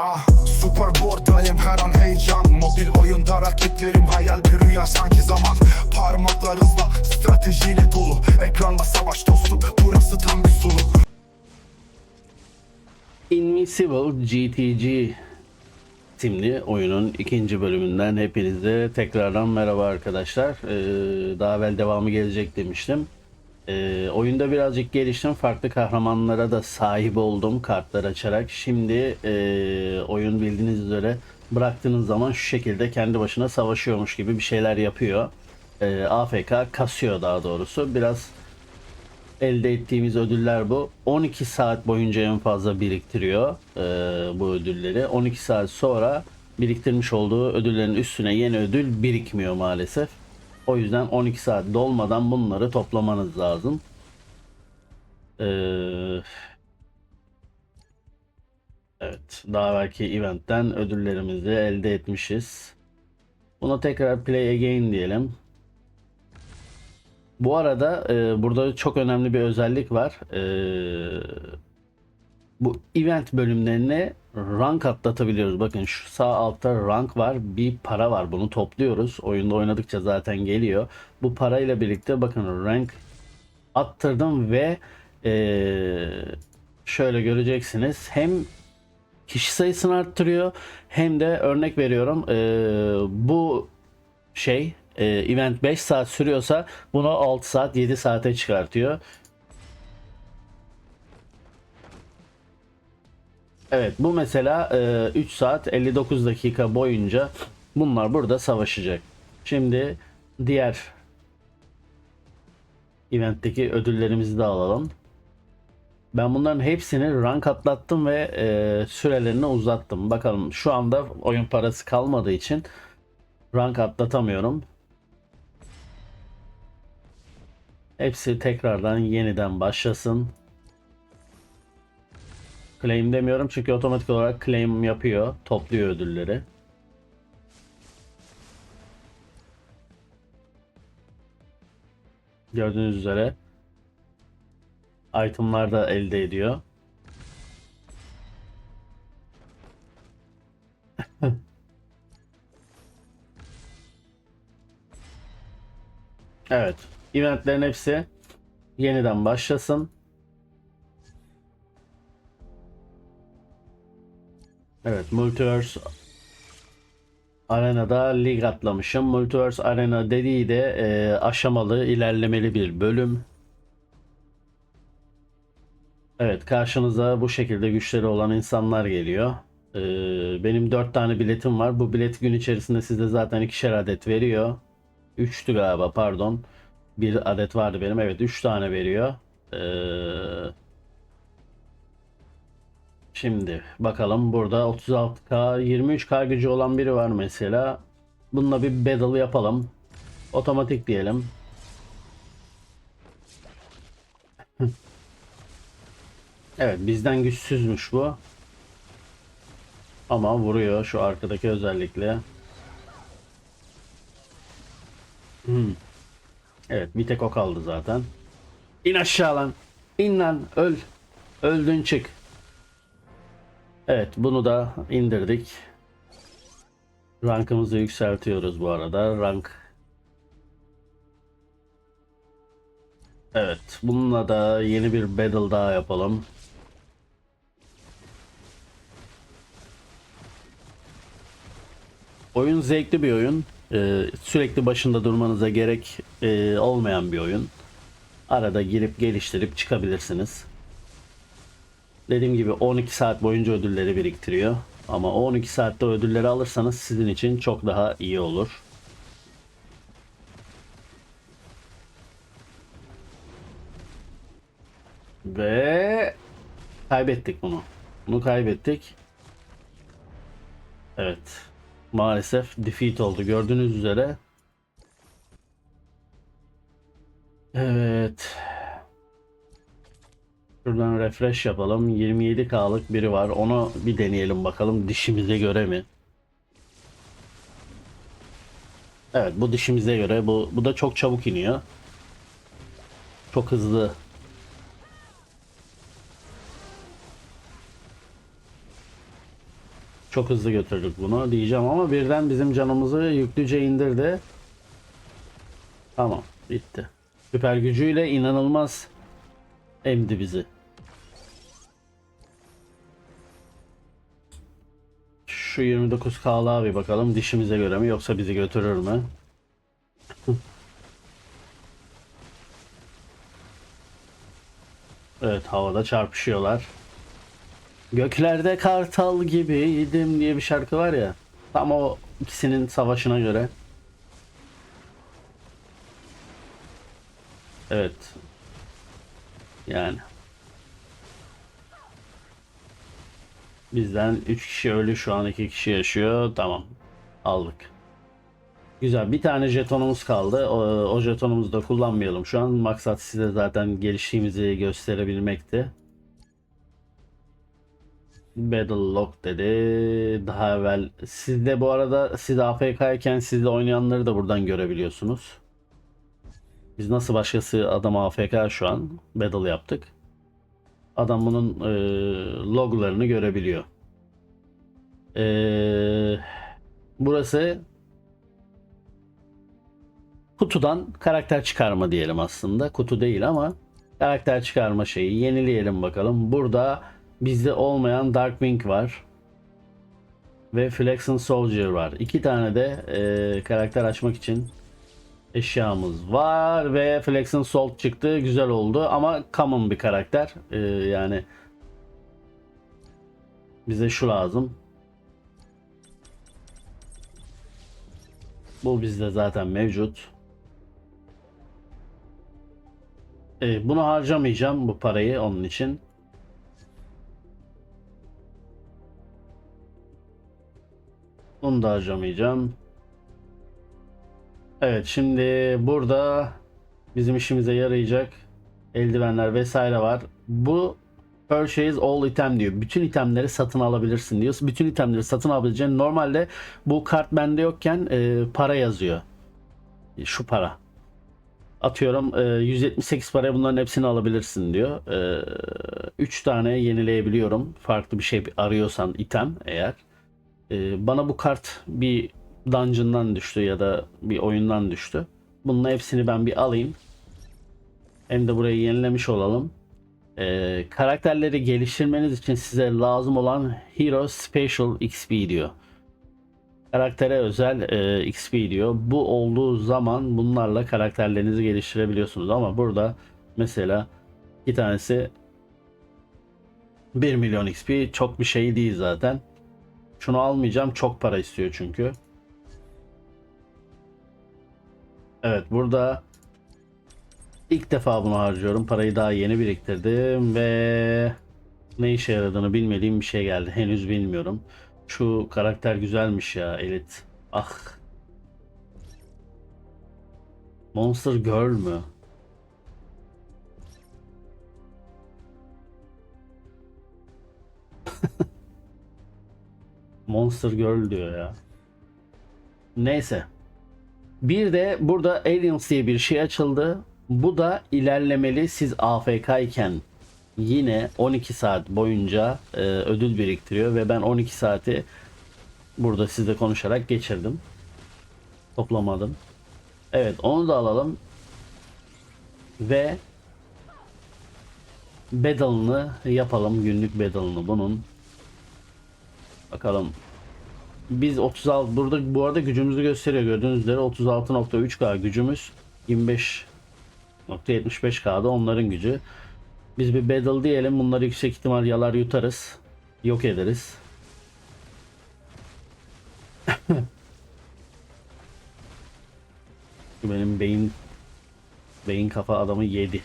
Ah Superboard'dayım her an heyecan Mobil oyunda rakiplerim hayal bir rüya sanki zaman Parmaklar hızla stratejiyle dolu Ekranla savaş dostum burası tam bir sulu Invisible GTG isimli oyunun ikinci bölümünden hepinize tekrardan merhaba arkadaşlar. Ee, daha evvel devamı gelecek demiştim. Ee, oyunda birazcık geliştim. Farklı kahramanlara da sahip oldum kartlar açarak. Şimdi e, oyun bildiğiniz üzere bıraktığınız zaman şu şekilde kendi başına savaşıyormuş gibi bir şeyler yapıyor. Ee, AFK kasıyor daha doğrusu. Biraz elde ettiğimiz ödüller bu. 12 saat boyunca en fazla biriktiriyor e, bu ödülleri. 12 saat sonra biriktirmiş olduğu ödüllerin üstüne yeni ödül birikmiyor maalesef. O yüzden 12 saat dolmadan bunları toplamanız lazım. Ee, evet, daha belki eventten ödüllerimizi elde etmişiz. Buna tekrar play again diyelim. Bu arada e, burada çok önemli bir özellik var. E, bu event bölümlerine rank atlatabiliyoruz. Bakın şu sağ altta rank var. Bir para var. Bunu topluyoruz. Oyunda oynadıkça zaten geliyor. Bu parayla birlikte bakın rank attırdım ve e, şöyle göreceksiniz. Hem kişi sayısını arttırıyor hem de örnek veriyorum e, bu şey e, event 5 saat sürüyorsa bunu 6 saat 7 saate çıkartıyor. Evet bu mesela e, 3 saat 59 dakika boyunca bunlar burada savaşacak. Şimdi diğer eventteki ödüllerimizi de alalım. Ben bunların hepsini rank atlattım ve e, sürelerini uzattım. Bakalım şu anda oyun parası kalmadığı için rank atlatamıyorum. Hepsi tekrardan yeniden başlasın. Claim demiyorum çünkü otomatik olarak claim yapıyor. Topluyor ödülleri. Gördüğünüz üzere itemlar da elde ediyor. Evet. Eventlerin hepsi yeniden başlasın. Evet. Multiverse Arena'da lig atlamışım. Multiverse Arena dediği de e, aşamalı, ilerlemeli bir bölüm. Evet, karşınıza bu şekilde güçleri olan insanlar geliyor. E, benim 4 tane biletim var. Bu bilet gün içerisinde size zaten ikişer adet veriyor. 3'tü galiba pardon. Bir adet vardı benim. Evet 3 tane veriyor. Ee, şimdi bakalım burada 36k 23k gücü olan biri var mesela. Bununla bir battle yapalım. Otomatik diyelim. evet bizden güçsüzmüş bu. Ama vuruyor şu arkadaki özellikle. Hmm. Evet bir tek o kaldı zaten. İn aşağı lan. İn lan öl. Öldün çık. Evet bunu da indirdik. Rankımızı yükseltiyoruz bu arada. Rank Evet bununla da yeni bir battle daha yapalım. Oyun zevkli bir oyun. Ee, sürekli başında durmanıza gerek e, olmayan bir oyun. Arada girip geliştirip çıkabilirsiniz. Dediğim gibi 12 saat boyunca ödülleri biriktiriyor. Ama o 12 saatte ödülleri alırsanız sizin için çok daha iyi olur. Ve kaybettik bunu. Bunu kaybettik. Evet. Maalesef defeat oldu gördüğünüz üzere. Evet. Şuradan refresh yapalım. 27K'lık biri var. Onu bir deneyelim bakalım dişimize göre mi? Evet bu dişimize göre. Bu, bu da çok çabuk iniyor. Çok hızlı Çok hızlı götürdük bunu diyeceğim ama birden bizim canımızı yüklüce indirdi. Tamam bitti. Süper gücüyle inanılmaz emdi bizi. Şu 29K'lı abi bakalım dişimize göre mi yoksa bizi götürür mü? evet havada çarpışıyorlar. Göklerde kartal gibiydim diye bir şarkı var ya. Tam o ikisinin savaşına göre. Evet. Yani. Bizden 3 kişi ölü şu an 2 kişi yaşıyor. Tamam. Aldık. Güzel. Bir tane jetonumuz kaldı. O, o jetonumuzu da kullanmayalım. Şu an maksat size zaten geliştiğimizi gösterebilmekti. Battle Lock dedi. Daha evvel sizde bu arada siz AFK'yken sizde oynayanları da buradan görebiliyorsunuz. Biz nasıl başkası adam AFK şu an battle yaptık. Adam bunun e, loglarını görebiliyor. E, burası kutudan karakter çıkarma diyelim aslında. Kutu değil ama karakter çıkarma şeyi. Yenileyelim bakalım. Burada bizde olmayan Darkwing var. Ve Flexen Soldier var. İki tane de e, karakter açmak için eşyamız var ve Flexen Salt çıktı. Güzel oldu ama common bir karakter. E, yani bize şu lazım. Bu bizde zaten mevcut. E, bunu harcamayacağım bu parayı onun için. Bunu da harcamayacağım. Evet şimdi burada bizim işimize yarayacak eldivenler vesaire var. Bu purchase all item diyor. Bütün itemleri satın alabilirsin diyor. Bütün itemleri satın alabileceğin normalde bu kart bende yokken e, para yazıyor. Şu para. Atıyorum e, 178 paraya bunların hepsini alabilirsin diyor. 3 tane yenileyebiliyorum. Farklı bir şey arıyorsan item eğer. E, bana bu kart bir dungeon'dan düştü ya da bir oyundan düştü. Bunun hepsini ben bir alayım. Hem de burayı yenilemiş olalım. Ee, karakterleri geliştirmeniz için size lazım olan Hero Special XP diyor. Karaktere özel e, XP diyor. Bu olduğu zaman bunlarla karakterlerinizi geliştirebiliyorsunuz. Ama burada mesela iki tanesi 1 milyon XP çok bir şey değil zaten. Şunu almayacağım çok para istiyor çünkü. Evet burada ilk defa bunu harcıyorum. Parayı daha yeni biriktirdim ve ne işe yaradığını bilmediğim bir şey geldi. Henüz bilmiyorum. Şu karakter güzelmiş ya Elit. Ah. Monster Girl mü? Monster Girl diyor ya. Neyse. Bir de burada Aliens diye bir şey açıldı. Bu da ilerlemeli siz AFK iken yine 12 saat boyunca e, ödül biriktiriyor ve ben 12 saati burada sizle konuşarak geçirdim. Toplamadım. Evet onu da alalım. Ve Battle'ını yapalım. Günlük Battle'ını bunun. Bakalım biz 36 burada bu arada gücümüzü gösteriyor gördüğünüz üzere 36.3K gücümüz 25.75K'da onların gücü. Biz bir battle diyelim bunları yüksek ihtimal yalar yutarız. Yok ederiz. Benim beyin beyin kafa adamı yedi.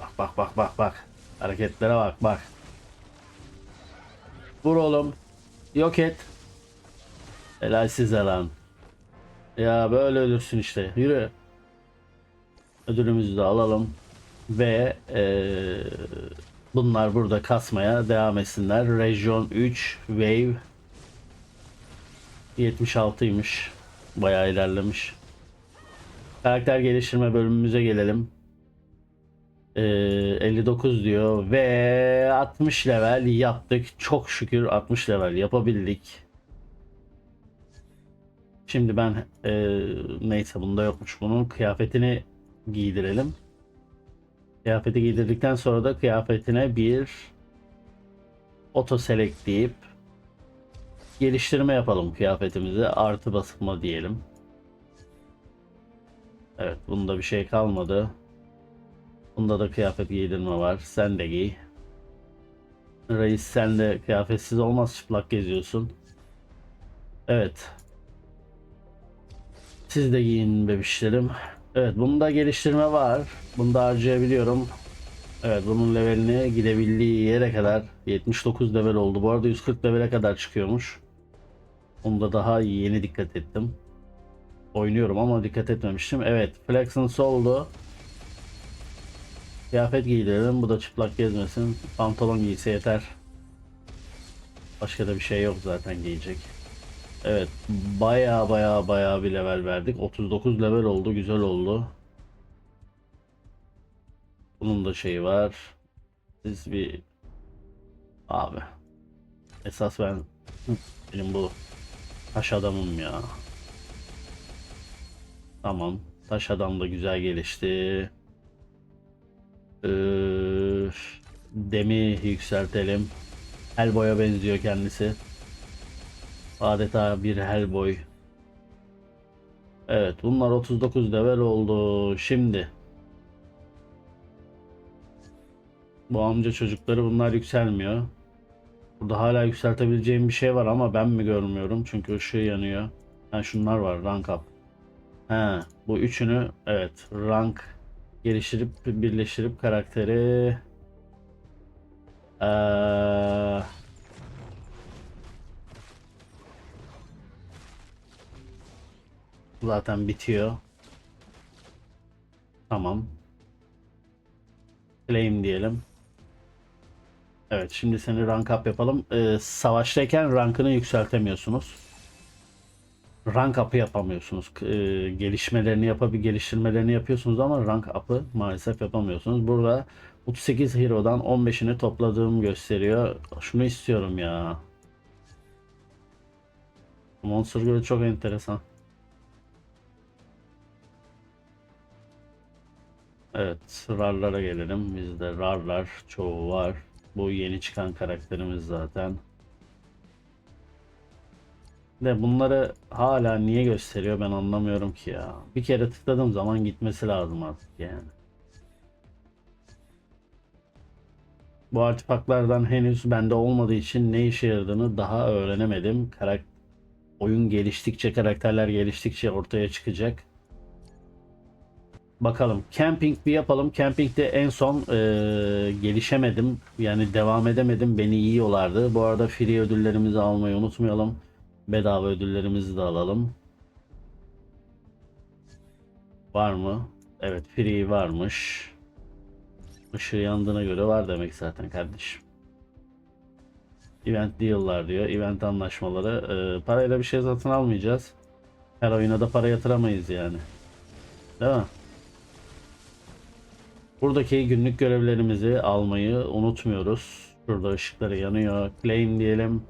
Bak bak bak bak bak. Hareketlere bak bak. Vur oğlum. Yok et. Helal lan. Ya böyle ölürsün işte. Yürü. Ödülümüzü de alalım. Ve eee, bunlar burada kasmaya devam etsinler. Region 3 Wave 76'ymış. Bayağı ilerlemiş. Karakter geliştirme bölümümüze gelelim. Ee, 59 diyor ve 60 level yaptık. Çok şükür 60 level yapabildik. Şimdi ben e, neyse bunda yokmuş bunun kıyafetini giydirelim. Kıyafeti giydirdikten sonra da kıyafetine bir auto select deyip geliştirme yapalım kıyafetimizi. Artı basılma diyelim. Evet bunda bir şey kalmadı. Bunda da kıyafet giydirme var. Sen de giy. Reis sen de kıyafetsiz olmaz çıplak geziyorsun. Evet. Siz de giyin bebişlerim. Evet bunda geliştirme var. Bunda harcayabiliyorum. Evet bunun levelini gidebildiği yere kadar 79 level oldu. Bu arada 140 levele kadar çıkıyormuş. Onda daha yeni dikkat ettim. Oynuyorum ama dikkat etmemiştim. Evet Flexence oldu. Kıyafet giydirelim. Bu da çıplak gezmesin. Pantolon giyse yeter. Başka da bir şey yok zaten giyecek. Evet. Baya baya baya bir level verdik. 39 level oldu. Güzel oldu. Bunun da şeyi var. Siz bir... Abi. Esas ben... Benim bu... Taş adamım ya. Tamam. Taş adam da güzel gelişti. Demi yükseltelim. Hellboy'a benziyor kendisi. Adeta bir Hellboy. Evet bunlar 39 level oldu. Şimdi. Bu amca çocukları bunlar yükselmiyor. Burada hala yükseltebileceğim bir şey var ama ben mi görmüyorum çünkü ışığı yanıyor. Ha şunlar var rank up. He bu üçünü evet rank geliştirip birleştirip karakteri Eee zaten bitiyor. Tamam. Claim diyelim. Evet şimdi seni rank up yapalım. Ee, savaştayken rankını yükseltemiyorsunuz. Rank up'ı yapamıyorsunuz. E, gelişmelerini yapıp geliştirmelerini yapıyorsunuz ama rank up'ı maalesef yapamıyorsunuz. Burada 38 hero'dan 15'ini topladığım gösteriyor. Şunu istiyorum ya. Monster Girl çok enteresan. Evet, rarlara gelelim. Bizde rarlar çoğu var. Bu yeni çıkan karakterimiz zaten. De bunları hala niye gösteriyor ben anlamıyorum ki ya. Bir kere tıkladığım zaman gitmesi lazım artık yani. Bu artifaklardan henüz bende olmadığı için ne işe yaradığını daha öğrenemedim. Karak oyun geliştikçe, karakterler geliştikçe ortaya çıkacak. Bakalım. Camping bir yapalım. Camping'de en son eee, gelişemedim. Yani devam edemedim. Beni yiyorlardı. Bu arada free ödüllerimizi almayı unutmayalım. Bedava ödüllerimizi de alalım. Var mı? Evet free varmış. Işığı yandığına göre var demek zaten kardeşim. Event deal'lar diyor. Event anlaşmaları. Eee, parayla bir şey satın almayacağız. Her oyuna da para yatıramayız yani. Değil mi? Buradaki günlük görevlerimizi almayı unutmuyoruz. Şurada ışıkları yanıyor. Claim diyelim.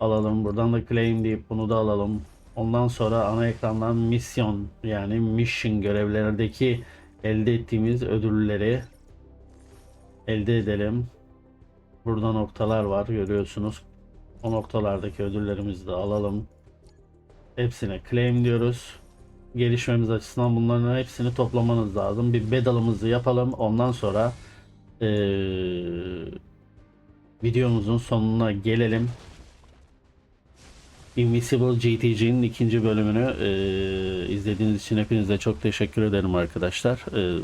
Alalım. Buradan da claim deyip bunu da alalım. Ondan sonra ana ekrandan misyon yani mission görevlerdeki elde ettiğimiz ödülleri elde edelim. Burada noktalar var görüyorsunuz. O noktalardaki ödüllerimizi de alalım. Hepsine claim diyoruz gelişmemiz açısından bunların hepsini toplamanız lazım. Bir bedalımızı yapalım. Ondan sonra eee, videomuzun sonuna gelelim. Invisible GTG'nin ikinci bölümünü eee, izlediğiniz için hepinize çok teşekkür ederim arkadaşlar. Eee,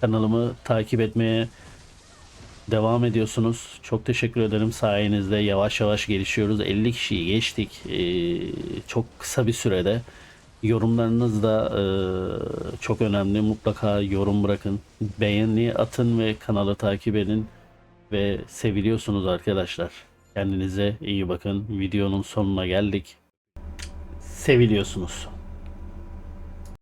kanalımı takip etmeye devam ediyorsunuz. Çok teşekkür ederim. Sayenizde yavaş yavaş gelişiyoruz. 50 kişiyi geçtik. Eee, çok kısa bir sürede. Yorumlarınız da e, çok önemli. Mutlaka yorum bırakın. Beğeni atın ve kanalı takip edin. Ve seviliyorsunuz arkadaşlar. Kendinize iyi bakın. Videonun sonuna geldik. Seviliyorsunuz.